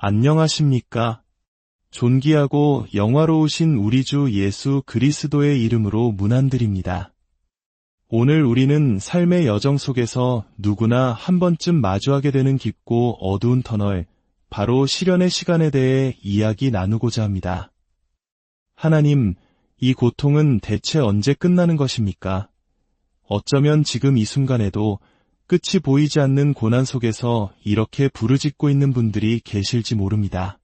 안녕하십니까? 존귀하고 영화로우신 우리 주 예수 그리스도의 이름으로 문안드립니다. 오늘 우리는 삶의 여정 속에서 누구나 한 번쯤 마주하게 되는 깊고 어두운 터널, 바로 시련의 시간에 대해 이야기 나누고자 합니다. 하나님, 이 고통은 대체 언제 끝나는 것입니까? 어쩌면 지금 이 순간에도 끝이 보이지 않는 고난 속에서 이렇게 부르짖고 있는 분들이 계실지 모릅니다.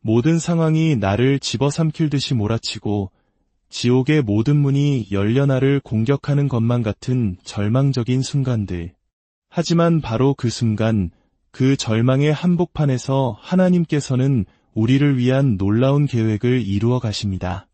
모든 상황이 나를 집어삼킬 듯이 몰아치고 지옥의 모든 문이 열려 나를 공격하는 것만 같은 절망적인 순간들. 하지만 바로 그 순간, 그 절망의 한복판에서 하나님께서는 우리를 위한 놀라운 계획을 이루어 가십니다.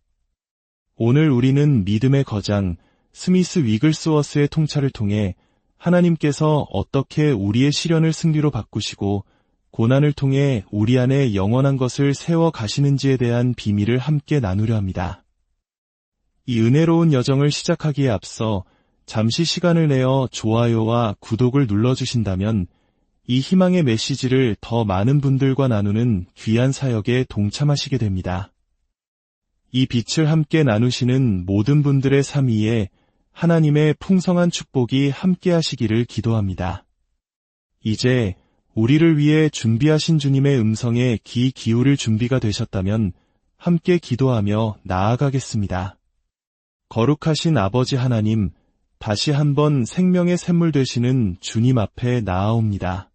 오늘 우리는 믿음의 거장, 스미스 위글스워스의 통찰을 통해 하나님께서 어떻게 우리의 시련을 승리로 바꾸시고 고난을 통해 우리 안에 영원한 것을 세워 가시는지에 대한 비밀을 함께 나누려 합니다. 이 은혜로운 여정을 시작하기에 앞서 잠시 시간을 내어 좋아요와 구독을 눌러주신다면 이 희망의 메시지를 더 많은 분들과 나누는 귀한 사역에 동참하시게 됩니다. 이 빛을 함께 나누시는 모든 분들의 삶 위에 하나님의 풍성한 축복이 함께 하시기를 기도합니다. 이제 우리를 위해 준비하신 주님의 음성에 귀 기울일 준비가 되셨다면 함께 기도하며 나아가겠습니다. 거룩하신 아버지 하나님, 다시 한번 생명의 샘물 되시는 주님 앞에 나아옵니다.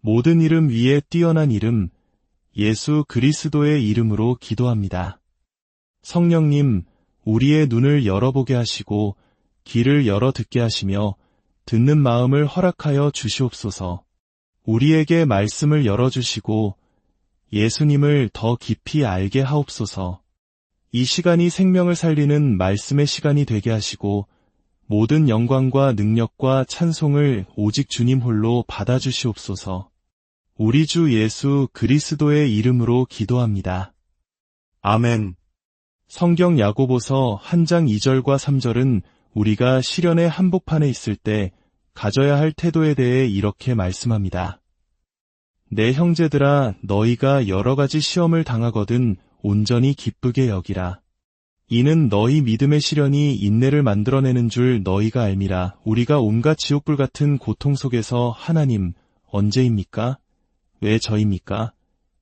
모든 이름 위에 뛰어난 이름, 예수 그리스도의 이름으로 기도합니다. 성령님, 우리의 눈을 열어보게 하시고 길을 열어 듣게 하시며 듣는 마음을 허락하여 주시옵소서. 우리에게 말씀을 열어주시고 예수님을 더 깊이 알게 하옵소서. 이 시간이 생명을 살리는 말씀의 시간이 되게 하시고 모든 영광과 능력과 찬송을 오직 주님 홀로 받아주시옵소서. 우리 주 예수 그리스도의 이름으로 기도합니다. 아멘. 성경 야고보서 한 장 2절과 3절은 우리가 시련의 한복판에 있을 때 가져야 할 태도에 대해 이렇게 말씀합니다. 내 형제들아 너희가 여러 가지 시험을 당하거든 온전히 기쁘게 여기라. 이는 너희 믿음의 시련이 인내를 만들어내는 줄 너희가 알미라. 우리가 온갖 지옥불 같은 고통 속에서 하나님 언제입니까? 왜 저입니까?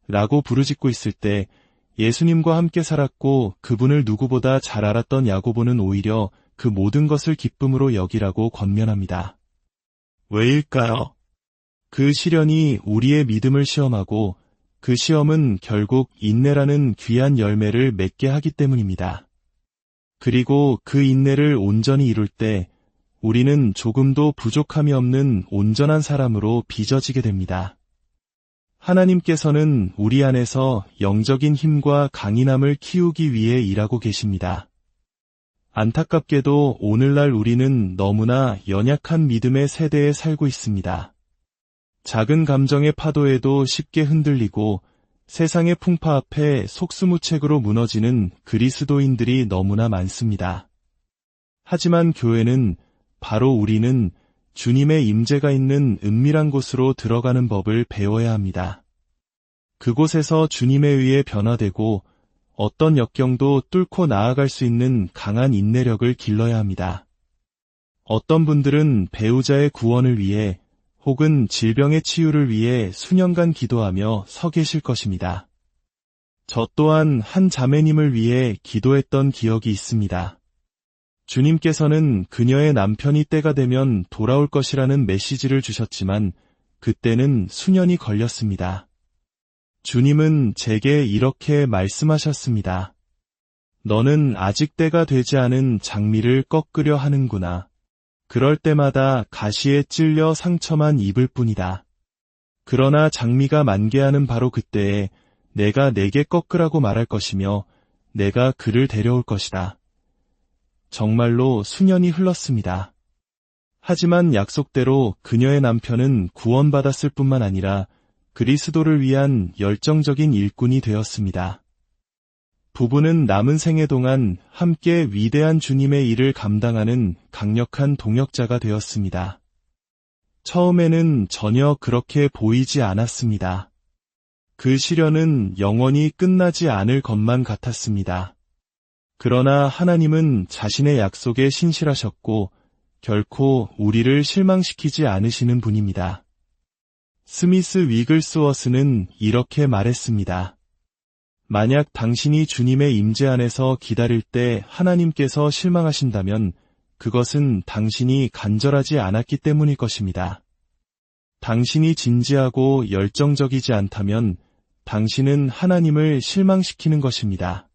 라고 부르짖고 있을 때 예수님과 함께 살았고 그분을 누구보다 잘 알았던 야고보는 오히려 그 모든 것을 기쁨으로 여기라고 권면합니다. 왜일까요? 그 시련이 우리의 믿음을 시험하고 그 시험은 결국 인내라는 귀한 열매를 맺게 하기 때문입니다. 그리고 그 인내를 온전히 이룰 때 우리는 조금도 부족함이 없는 온전한 사람으로 빚어지게 됩니다. 하나님께서는 우리 안에서 영적인 힘과 강인함을 키우기 위해 일하고 계십니다. 안타깝게도 오늘날 우리는 너무나 연약한 믿음의 세대에 살고 있습니다. 작은 감정의 파도에도 쉽게 흔들리고 세상의 풍파 앞에 속수무책으로 무너지는 그리스도인들이 너무나 많습니다. 하지만 교회는 바로 우리는 주님의 임재가 있는 은밀한 곳으로 들어가는 법을 배워야 합니다. 그곳에서 주님에 의해 변화되고 어떤 역경도 뚫고 나아갈 수 있는 강한 인내력을 길러야 합니다. 어떤 분들은 배우자의 구원을 위해 혹은 질병의 치유를 위해 수년간 기도하며 서 계실 것입니다. 저 또한 한 자매님을 위해 기도했던 기억이 있습니다. 주님께서는 그녀의 남편이 때가 되면 돌아올 것이라는 메시지를 주셨지만 그때는 수년이 걸렸습니다. 주님은 제게 이렇게 말씀하셨습니다. 너는 아직 때가 되지 않은 장미를 꺾으려 하는구나. 그럴 때마다 가시에 찔려 상처만 입을 뿐이다. 그러나 장미가 만개하는 바로 그때에 내가 내게 꺾으라고 말할 것이며 내가 그를 데려올 것이다. 정말로 수년이 흘렀습니다. 하지만 약속대로 그녀의 남편은 구원받았을 뿐만 아니라 그리스도를 위한 열정적인 일꾼이 되었습니다. 부부는 남은 생애 동안 함께 위대한 주님의 일을 감당하는 강력한 동역자가 되었습니다. 처음에는 전혀 그렇게 보이지 않았습니다. 그 시련은 영원히 끝나지 않을 것만 같았습니다. 그러나 하나님은 자신의 약속에 신실하셨고 결코 우리를 실망시키지 않으시는 분입니다. 스미스 위글스워스는 이렇게 말했습니다. 만약 당신이 주님의 임재 안에서 기다릴 때 하나님께서 실망하신다면 그것은 당신이 간절하지 않았기 때문일 것입니다. 당신이 진지하고 열정적이지 않다면 당신은 하나님을 실망시키는 것입니다.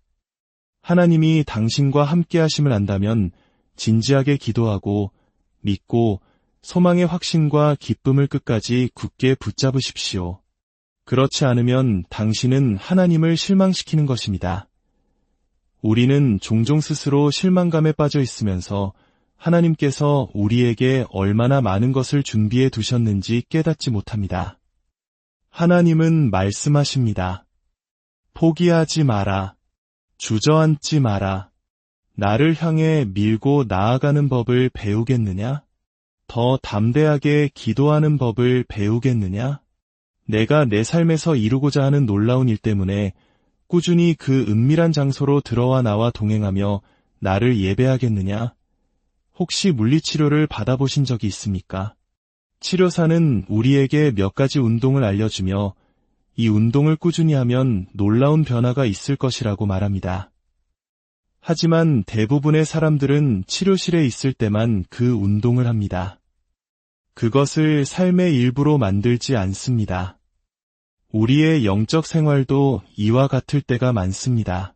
하나님이 당신과 함께 하심을 안다면 진지하게 기도하고 믿고 소망의 확신과 기쁨을 끝까지 굳게 붙잡으십시오. 그렇지 않으면 당신은 하나님을 실망시키는 것입니다. 우리는 종종 스스로 실망감에 빠져 있으면서 하나님께서 우리에게 얼마나 많은 것을 준비해 두셨는지 깨닫지 못합니다. 하나님은 말씀하십니다. 포기하지 마라. 주저앉지 마라. 나를 향해 밀고 나아가는 법을 배우겠느냐? 더 담대하게 기도하는 법을 배우겠느냐? 내가 내 삶에서 이루고자 하는 놀라운 일 때문에 꾸준히 그 은밀한 장소로 들어와 나와 동행하며 나를 예배하겠느냐? 혹시 물리치료를 받아보신 적이 있습니까? 치료사는 우리에게 몇 가지 운동을 알려주며 이 운동을 꾸준히 하면 놀라운 변화가 있을 것이라고 말합니다. 하지만 대부분의 사람들은 치료실에 있을 때만 그 운동을 합니다. 그것을 삶의 일부로 만들지 않습니다. 우리의 영적 생활도 이와 같을 때가 많습니다.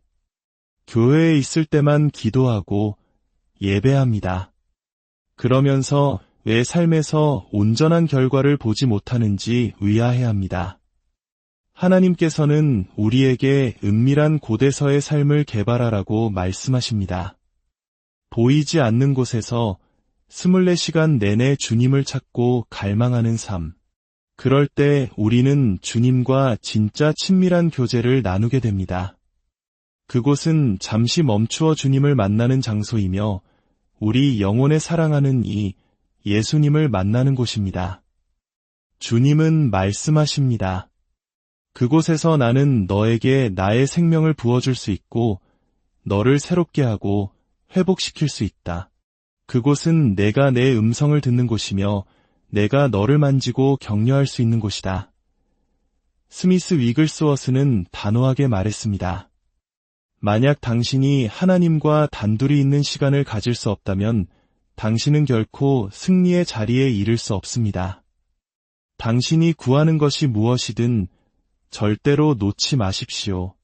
교회에 있을 때만 기도하고 예배합니다. 그러면서 왜 삶에서 온전한 결과를 보지 못하는지 의아해합니다. 하나님께서는 우리에게 은밀한 고대서의 삶을 개발하라고 말씀하십니다. 보이지 않는 곳에서 24시간 내내 주님을 찾고 갈망하는 삶. 그럴 때 우리는 주님과 진짜 친밀한 교제를 나누게 됩니다. 그곳은 잠시 멈추어 주님을 만나는 장소이며 우리 영혼에 사랑하는 이 예수님을 만나는 곳입니다. 주님은 말씀하십니다. 그곳에서 나는 너에게 나의 생명을 부어줄 수 있고 너를 새롭게 하고 회복시킬 수 있다. 그곳은 내가 내 음성을 듣는 곳이며 내가 너를 만지고 격려할 수 있는 곳이다. 스미스 위글스워스는 단호하게 말했습니다. 만약 당신이 하나님과 단둘이 있는 시간을 가질 수 없다면 당신은 결코 승리의 자리에 이를 수 없습니다. 당신이 구하는 것이 무엇이든 절대로 놓지 마십시오.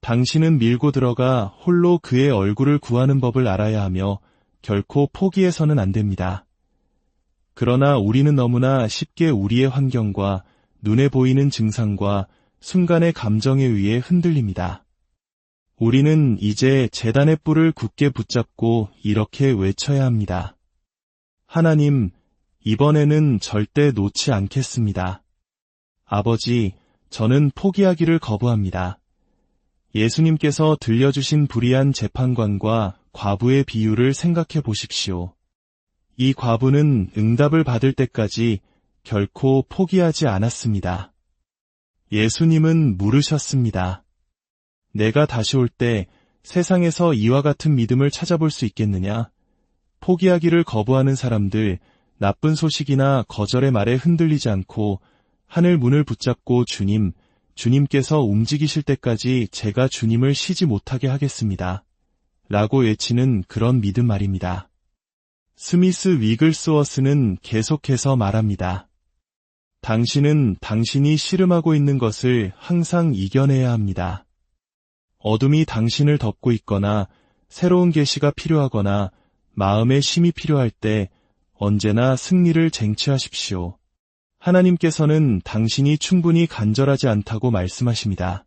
당신은 밀고 들어가 홀로 그의 얼굴을 구하는 법을 알아야 하며 결코 포기해서는 안 됩니다. 그러나 우리는 너무나 쉽게 우리의 환경과 눈에 보이는 증상과 순간의 감정에 의해 흔들립니다. 우리는 이제 재단의 뿔을 굳게 붙잡고 이렇게 외쳐야 합니다. 하나님, 이번에는 절대 놓지 않겠습니다. 아버지, 저는 포기하기를 거부합니다. 예수님께서 들려주신 불의한 재판관과 과부의 비유를 생각해 보십시오. 이 과부는 응답을 받을 때까지 결코 포기하지 않았습니다. 예수님은 물으셨습니다. 내가 다시 올 때 세상에서 이와 같은 믿음을 찾아볼 수 있겠느냐? 포기하기를 거부하는 사람들, 나쁜 소식이나 거절의 말에 흔들리지 않고 하늘 문을 붙잡고 주님, 주님께서 움직이실 때까지 제가 주님을 쉬지 못하게 하겠습니다. 라고 외치는 그런 믿음 말입니다. 스미스 위글스워스는 계속해서 말합니다. 당신은 당신이 씨름하고 있는 것을 항상 이겨내야 합니다. 어둠이 당신을 덮고 있거나 새로운 계시가 필요하거나 마음의 힘이 필요할 때 언제나 승리를 쟁취하십시오. 하나님께서는 당신이 충분히 간절하지 않다고 말씀하십니다.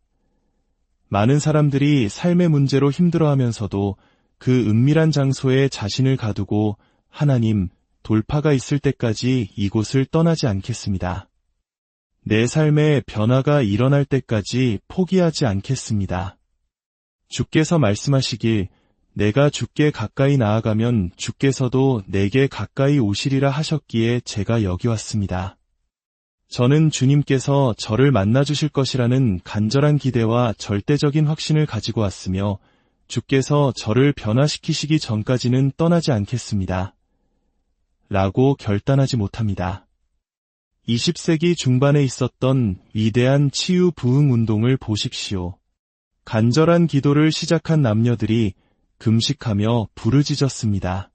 많은 사람들이 삶의 문제로 힘들어하면서도 그 은밀한 장소에 자신을 가두고 하나님, 돌파가 있을 때까지 이곳을 떠나지 않겠습니다. 내 삶에 변화가 일어날 때까지 포기하지 않겠습니다. 주께서 말씀하시길 내가 주께 가까이 나아가면 주께서도 내게 가까이 오시리라 하셨기에 제가 여기 왔습니다. 저는 주님께서 저를 만나주실 것이라는 간절한 기대와 절대적인 확신을 가지고 왔으며 주께서 저를 변화시키시기 전까지는 떠나지 않겠습니다. 라고 결단하지 못합니다. 20세기 중반에 있었던 위대한 치유 부흥 운동을 보십시오. 간절한 기도를 시작한 남녀들이 금식하며 부르짖었습니다.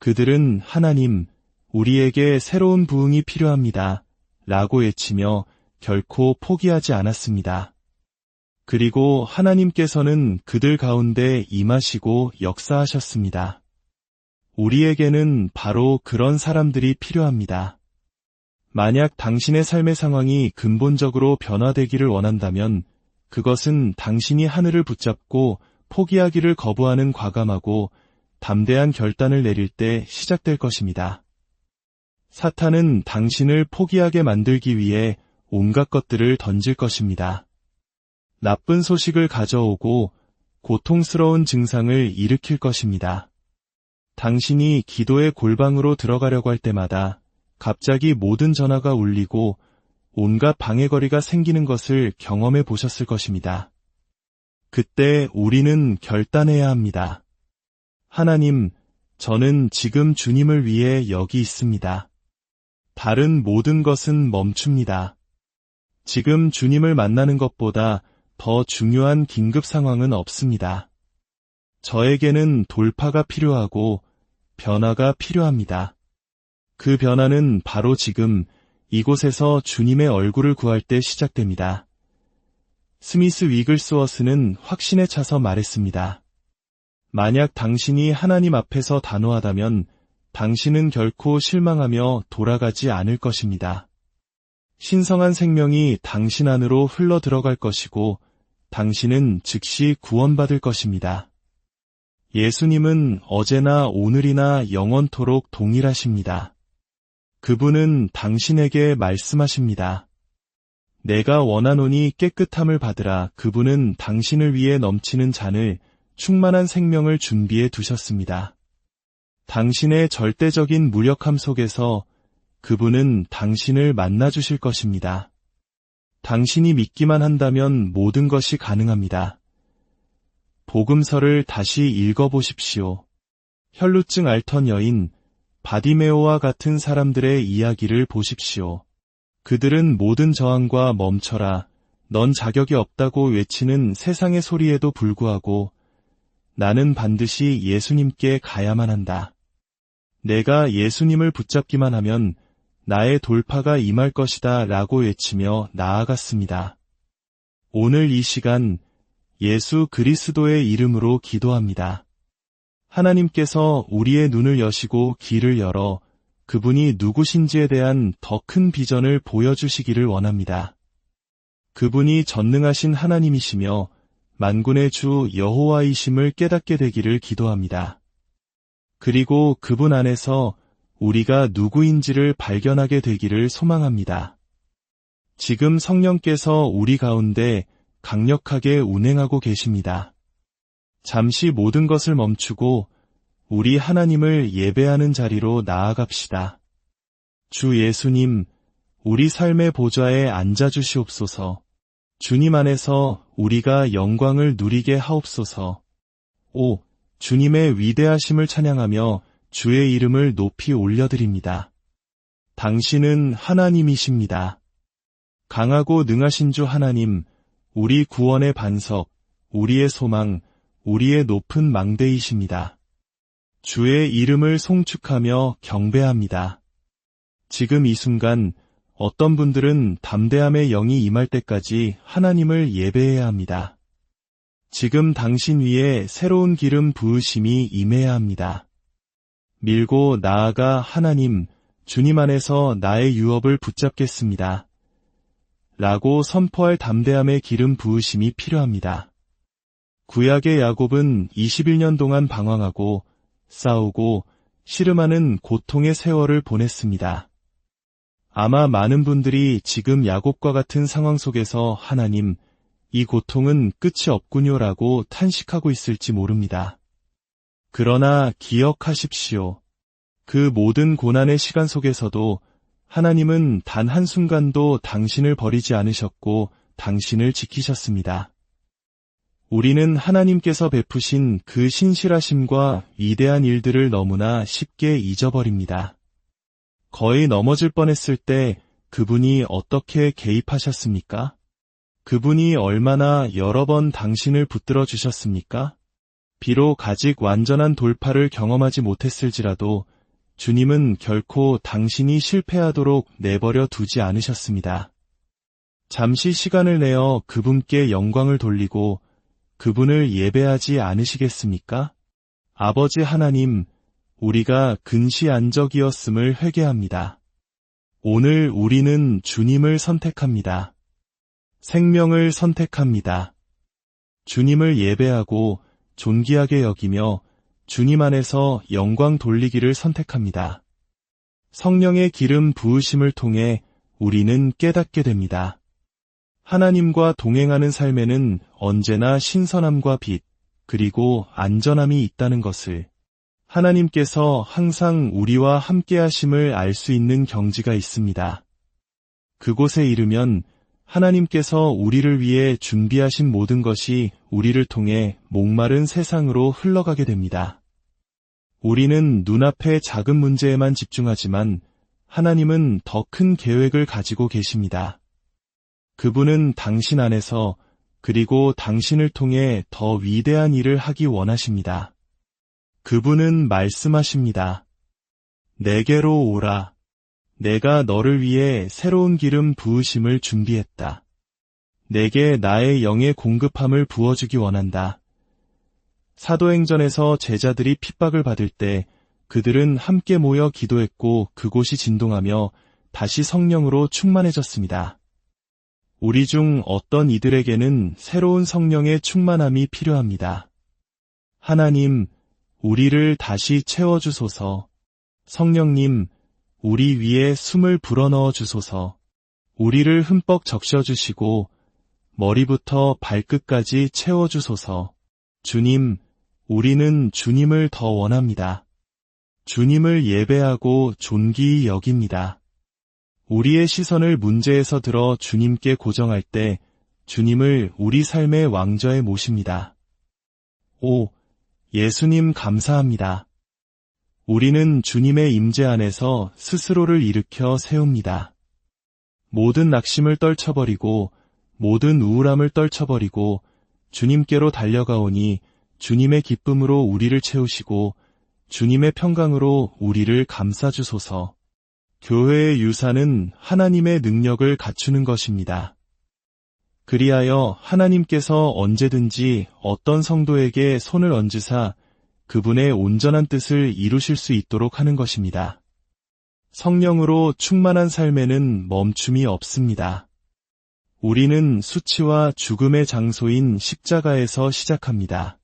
그들은 하나님, 우리에게 새로운 부흥이 필요합니다. 라고 외치며 결코 포기하지 않았습니다. 그리고 하나님께서는 그들 가운데 임하시고 역사하셨습니다. 우리에게는 바로 그런 사람들이 필요합니다. 만약 당신의 삶의 상황이 근본적으로 변화되기를 원한다면 그것은 당신이 하늘을 붙잡고 포기하기를 거부하는 과감하고 담대한 결단을 내릴 때 시작될 것입니다. 사탄은 당신을 포기하게 만들기 위해 온갖 것들을 던질 것입니다. 나쁜 소식을 가져오고 고통스러운 증상을 일으킬 것입니다. 당신이 기도의 골방으로 들어가려고 할 때마다 갑자기 모든 전화가 울리고 온갖 방해거리가 생기는 것을 경험해 보셨을 것입니다. 그때 우리는 결단해야 합니다. 하나님, 저는 지금 주님을 위해 여기 있습니다. 다른 모든 것은 멈춥니다. 지금 주님을 만나는 것보다 더 중요한 긴급 상황은 없습니다. 저에게는 돌파가 필요하고 변화가 필요합니다. 그 변화는 바로 지금 이곳에서 주님의 얼굴을 구할 때 시작됩니다. 스미스 위글스워스는 확신에 차서 말했습니다. 만약 당신이 하나님 앞에서 단호하다면 당신은 결코 실망하며 돌아가지 않을 것입니다. 신성한 생명이 당신 안으로 흘러 들어갈 것이고 당신은 즉시 구원받을 것입니다. 예수님은 어제나 오늘이나 영원토록 동일하십니다. 그분은 당신에게 말씀하십니다. 내가 원하노니 깨끗함을 받으라 그분은 당신을 위해 넘치는 잔을 충만한 생명을 준비해 두셨습니다. 당신의 절대적인 무력함 속에서 그분은 당신을 만나주실 것입니다. 당신이 믿기만 한다면 모든 것이 가능합니다. 복음서를 다시 읽어보십시오. 혈루증 앓던 여인 바디메오와 같은 사람들의 이야기를 보십시오. 그들은 모든 저항과 멈춰라, 넌 자격이 없다고 외치는 세상의 소리에도 불구하고 나는 반드시 예수님께 가야만 한다. 내가 예수님을 붙잡기만 하면 나의 돌파가 임할 것이다 라고 외치며 나아갔습니다. 오늘 이 시간 예수 그리스도의 이름으로 기도합니다. 하나님께서 우리의 눈을 여시고 길을 열어 그분이 누구신지에 대한 더 큰 비전을 보여주시기를 원합니다. 그분이 전능하신 하나님이시며 만군의 주 여호와이심을 깨닫게 되기를 기도합니다. 그리고 그분 안에서 우리가 누구인지를 발견하게 되기를 소망합니다. 지금 성령께서 우리 가운데 강력하게 운행하고 계십니다. 잠시 모든 것을 멈추고 우리 하나님을 예배하는 자리로 나아갑시다. 주 예수님, 우리 삶의 보좌에 앉아주시옵소서. 주님 안에서 우리가 영광을 누리게 하옵소서. 오, 주님의 위대하심을 찬양하며 주의 이름을 높이 올려드립니다. 당신은 하나님이십니다. 강하고 능하신 주 하나님, 우리 구원의 반석, 우리의 소망, 우리의 높은 망대이십니다. 주의 이름을 송축하며 경배합니다. 지금 이 순간 어떤 분들은 담대함의 영이 임할 때까지 하나님을 예배해야 합니다. 지금 당신 위에 새로운 기름 부으심이 임해야 합니다. 밀고 나아가 하나님, 주님 안에서 나의 유업을 붙잡겠습니다. 라고 선포할 담대함의 기름 부으심이 필요합니다. 구약의 야곱은 21년 동안 방황하고 싸우고 씨름하는 고통의 세월을 보냈습니다. 아마 많은 분들이 지금 야곱과 같은 상황 속에서 하나님, 이 고통은 끝이 없군요라고 탄식하고 있을지 모릅니다. 그러나 기억하십시오. 그 모든 고난의 시간 속에서도 하나님은 단 한순간도 당신을 버리지 않으셨고 당신을 지키셨습니다. 우리는 하나님께서 베푸신 그 신실하심과 위대한 일들을 너무나 쉽게 잊어버립니다. 거의 넘어질 뻔했을 때 그분이 어떻게 개입하셨습니까? 그분이 얼마나 여러 번 당신을 붙들어 주셨습니까? 비록 아직 완전한 돌파를 경험하지 못했을지라도 주님은 결코 당신이 실패하도록 내버려 두지 않으셨습니다. 잠시 시간을 내어 그분께 영광을 돌리고 그분을 예배하지 않으시겠습니까? 아버지 하나님, 우리가 근시 안 적이었음을 회개합니다. 오늘 우리는 주님을 선택합니다. 생명을 선택합니다. 주님을 예배하고 존귀하게 여기며 주님 안에서 영광 돌리기를 선택합니다. 성령의 기름 부으심을 통해 우리는 깨닫게 됩니다. 하나님과 동행하는 삶에는 언제나 신선함과 빛, 그리고 안전함이 있다는 것을 하나님께서 항상 우리와 함께 하심을 알 수 있는 경지가 있습니다. 그곳에 이르면 하나님께서 우리를 위해 준비하신 모든 것이 우리를 통해 목마른 세상으로 흘러가게 됩니다. 우리는 눈앞의 작은 문제에만 집중하지만 하나님은 더 큰 계획을 가지고 계십니다. 그분은 당신 안에서 그리고 당신을 통해 더 위대한 일을 하기 원하십니다. 그분은 말씀하십니다. 내게로 오라. 내가 너를 위해 새로운 기름 부으심을 준비했다. 내게 나의 영의 공급함을 부어주기 원한다. 사도행전에서 제자들이 핍박을 받을 때 그들은 함께 모여 기도했고 그곳이 진동하며 다시 성령으로 충만해졌습니다. 우리 중 어떤 이들에게는 새로운 성령의 충만함이 필요합니다. 하나님, 우리를 다시 채워주소서. 성령님, 우리 위에 숨을 불어넣어 주소서. 우리를 흠뻑 적셔주시고 머리부터 발끝까지 채워주소서. 주님, 우리는 주님을 더 원합니다. 주님을 예배하고 존귀히 여깁니다. 우리의 시선을 문제에서 들어 주님께 고정할 때 주님을 우리 삶의 왕좌에 모십니다. 오, 예수님 감사합니다. 우리는 주님의 임재 안에서 스스로를 일으켜 세웁니다. 모든 낙심을 떨쳐버리고 모든 우울함을 떨쳐버리고 주님께로 달려가오니 주님의 기쁨으로 우리를 채우시고 주님의 평강으로 우리를 감싸주소서. 교회의 유산은 하나님의 능력을 갖추는 것입니다. 그리하여 하나님께서 언제든지 어떤 성도에게 손을 얹으사 그분의 온전한 뜻을 이루실 수 있도록 하는 것입니다. 성령으로 충만한 삶에는 멈춤이 없습니다. 우리는 수치와 죽음의 장소인 십자가에서 시작합니다.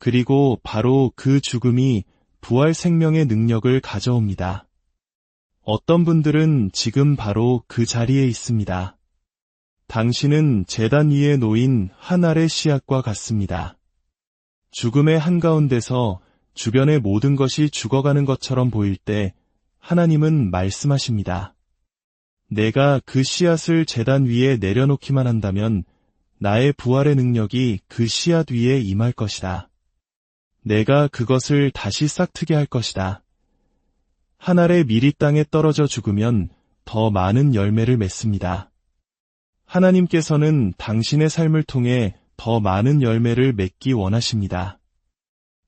그리고 바로 그 죽음이 부활 생명의 능력을 가져옵니다. 어떤 분들은 지금 바로 그 자리에 있습니다. 당신은 재단 위에 놓인 한 알의 씨앗과 같습니다. 죽음의 한가운데서 주변의 모든 것이 죽어가는 것처럼 보일 때 하나님은 말씀하십니다. 내가 그 씨앗을 재단 위에 내려놓기만 한다면 나의 부활의 능력이 그 씨앗 위에 임할 것이다. 내가 그것을 다시 싹트게 할 것이다. 한 알의 밀이 땅에 떨어져 죽으면 더 많은 열매를 맺습니다. 하나님께서는 당신의 삶을 통해 더 많은 열매를 맺기 원하십니다.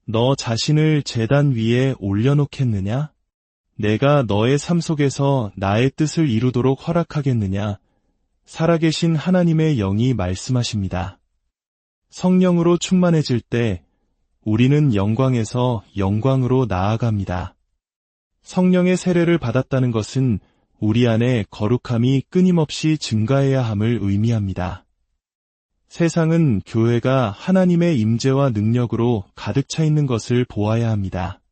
너 자신을 재단 위에 올려놓겠느냐? 내가 너의 삶 속에서 나의 뜻을 이루도록 허락하겠느냐? 살아계신 하나님의 영이 말씀하십니다. 성령으로 충만해질 때 우리는 영광에서 영광으로 나아갑니다. 성령의 세례를 받았다는 것은 우리 안에 거룩함이 끊임없이 증가해야 함을 의미합니다. 세상은 교회가 하나님의 임재와 능력으로 가득 차 있는 것을 보아야 합니다.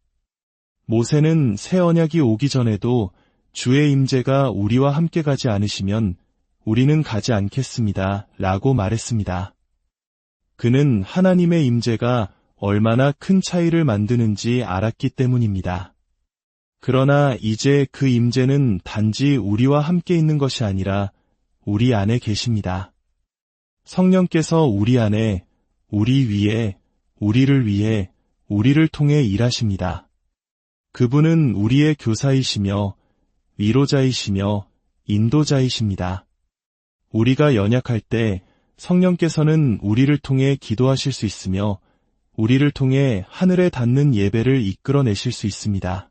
모세는 새 언약이 오기 전에도 주의 임재가 우리와 함께 가지 않으시면 우리는 가지 않겠습니다. 라고 말했습니다. 그는 하나님의 임재가 얼마나 큰 차이를 만드는지 알았기 때문입니다. 그러나 이제 그 임재는 단지 우리와 함께 있는 것이 아니라 우리 안에 계십니다. 성령께서 우리 안에, 우리 위에, 우리를 위해, 우리를 통해 일하십니다. 그분은 우리의 교사이시며, 위로자이시며, 인도자이십니다. 우리가 연약할 때 성령께서는 우리를 통해 기도하실 수 있으며, 우리를 통해 하늘에 닿는 예배를 이끌어내실 수 있습니다.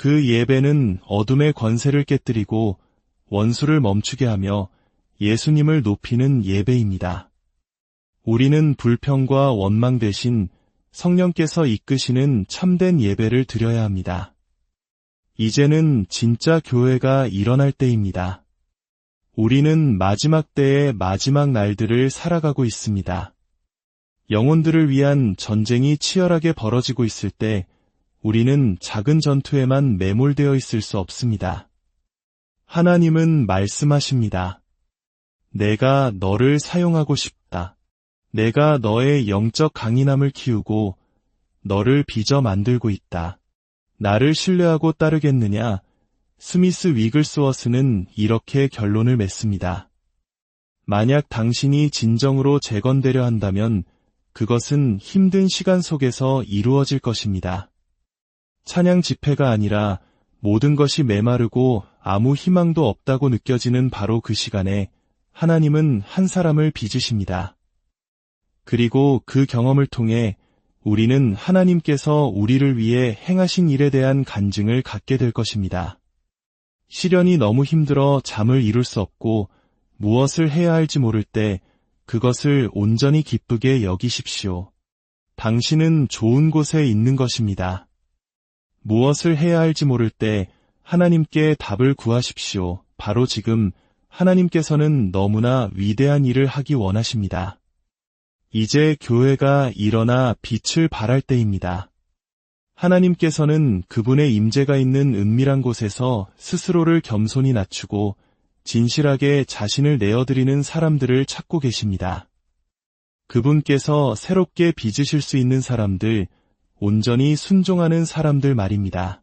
그 예배는 어둠의 권세를 깨뜨리고 원수를 멈추게 하며 예수님을 높이는 예배입니다. 우리는 불평과 원망 대신 성령께서 이끄시는 참된 예배를 드려야 합니다. 이제는 진짜 교회가 일어날 때입니다. 우리는 마지막 때의 마지막 날들을 살아가고 있습니다. 영혼들을 위한 전쟁이 치열하게 벌어지고 있을 때 우리는 작은 전투에만 매몰되어 있을 수 없습니다. 하나님은 말씀하십니다. 내가 너를 사용하고 싶다. 내가 너의 영적 강인함을 키우고 너를 빚어 만들고 있다. 나를 신뢰하고 따르겠느냐? 스미스 위글스워스는 이렇게 결론을 맺습니다. 만약 당신이 진정으로 재건되려 한다면 그것은 힘든 시간 속에서 이루어질 것입니다. 찬양 집회가 아니라 모든 것이 메마르고 아무 희망도 없다고 느껴지는 바로 그 시간에 하나님은 한 사람을 빚으십니다. 그리고 그 경험을 통해 우리는 하나님께서 우리를 위해 행하신 일에 대한 간증을 갖게 될 것입니다. 시련이 너무 힘들어 잠을 이룰 수 없고 무엇을 해야 할지 모를 때 그것을 온전히 기쁘게 여기십시오. 당신은 좋은 곳에 있는 것입니다. 무엇을 해야 할지 모를 때 하나님께 답을 구하십시오. 바로 지금 하나님께서는 너무나 위대한 일을 하기 원하십니다. 이제 교회가 일어나 빛을 발할 때입니다. 하나님께서는 그분의 임재가 있는 은밀한 곳에서 스스로를 겸손히 낮추고 진실하게 자신을 내어드리는 사람들을 찾고 계십니다. 그분께서 새롭게 빚으실 수 있는 사람들, 온전히 순종하는 사람들 말입니다.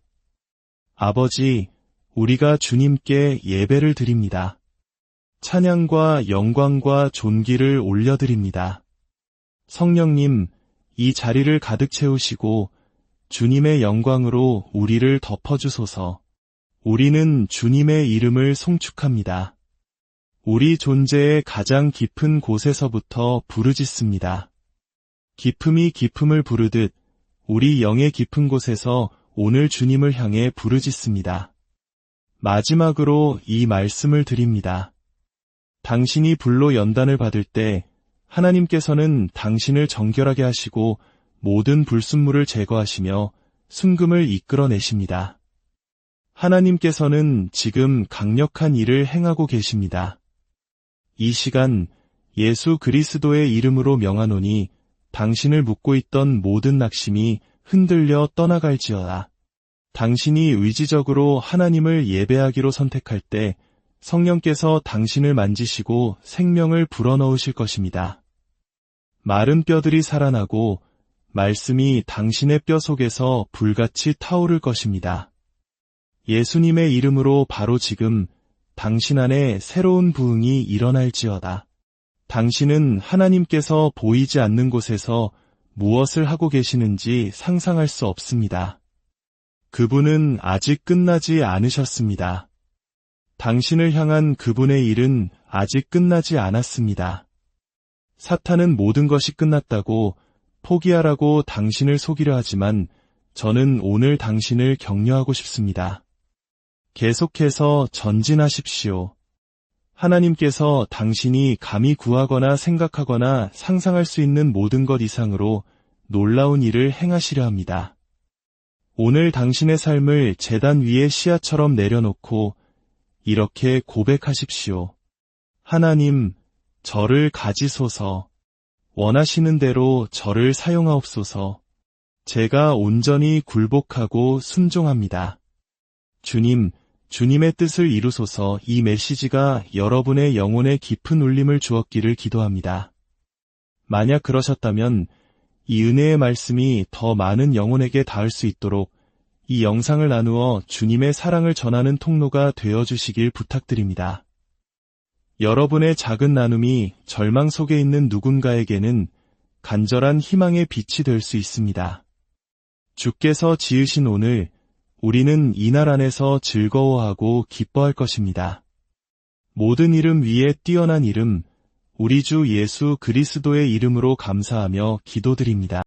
아버지, 우리가 주님께 예배를 드립니다. 찬양과 영광과 존귀를 올려드립니다. 성령님, 이 자리를 가득 채우시고 주님의 영광으로 우리를 덮어주소서. 우리는 주님의 이름을 송축합니다. 우리 존재의 가장 깊은 곳에서부터 부르짖습니다. 기품이 기품을 부르듯 우리 영의 깊은 곳에서 오늘 주님을 향해 부르짖습니다. 마지막으로 이 말씀을 드립니다. 당신이 불로 연단을 받을 때 하나님께서는 당신을 정결하게 하시고 모든 불순물을 제거하시며 순금을 이끌어내십니다. 하나님께서는 지금 강력한 일을 행하고 계십니다. 이 시간 예수 그리스도의 이름으로 명하노니 당신을 묶고 있던 모든 낙심이 흔들려 떠나갈지어다. 당신이 의지적으로 하나님을 예배하기로 선택할 때 성령께서 당신을 만지시고 생명을 불어넣으실 것입니다. 마른 뼈들이 살아나고 말씀이 당신의 뼈 속에서 불같이 타오를 것입니다. 예수님의 이름으로 바로 지금 당신 안에 새로운 부흥이 일어날지어다. 당신은 하나님께서 보이지 않는 곳에서 무엇을 하고 계시는지 상상할 수 없습니다. 그분은 아직 끝나지 않으셨습니다. 당신을 향한 그분의 일은 아직 끝나지 않았습니다. 사탄은 모든 것이 끝났다고 포기하라고 당신을 속이려 하지만 저는 오늘 당신을 격려하고 싶습니다. 계속해서 전진하십시오. 하나님께서 당신이 감히 구하거나 생각하거나 상상할 수 있는 모든 것 이상으로 놀라운 일을 행하시려 합니다. 오늘 당신의 삶을 재단 위에 씨앗처럼 내려놓고 이렇게 고백하십시오. 하나님, 저를 가지소서. 원하시는 대로 저를 사용하옵소서. 제가 온전히 굴복하고 순종합니다. 주님, 주님의 뜻을 이루소서 이 메시지가 여러분의 영혼에 깊은 울림을 주었기를 기도합니다. 만약 그러셨다면 이 은혜의 말씀이 더 많은 영혼에게 닿을 수 있도록 이 영상을 나누어 주님의 사랑을 전하는 통로가 되어 주시길 부탁드립니다. 여러분의 작은 나눔이 절망 속에 있는 누군가에게는 간절한 희망의 빛이 될 수 있습니다. 주께서 지으신 오늘 우리는 이 날 안에서 즐거워하고 기뻐할 것입니다. 모든 이름 위에 뛰어난 이름, 우리 주 예수 그리스도의 이름으로 감사하며 기도드립니다.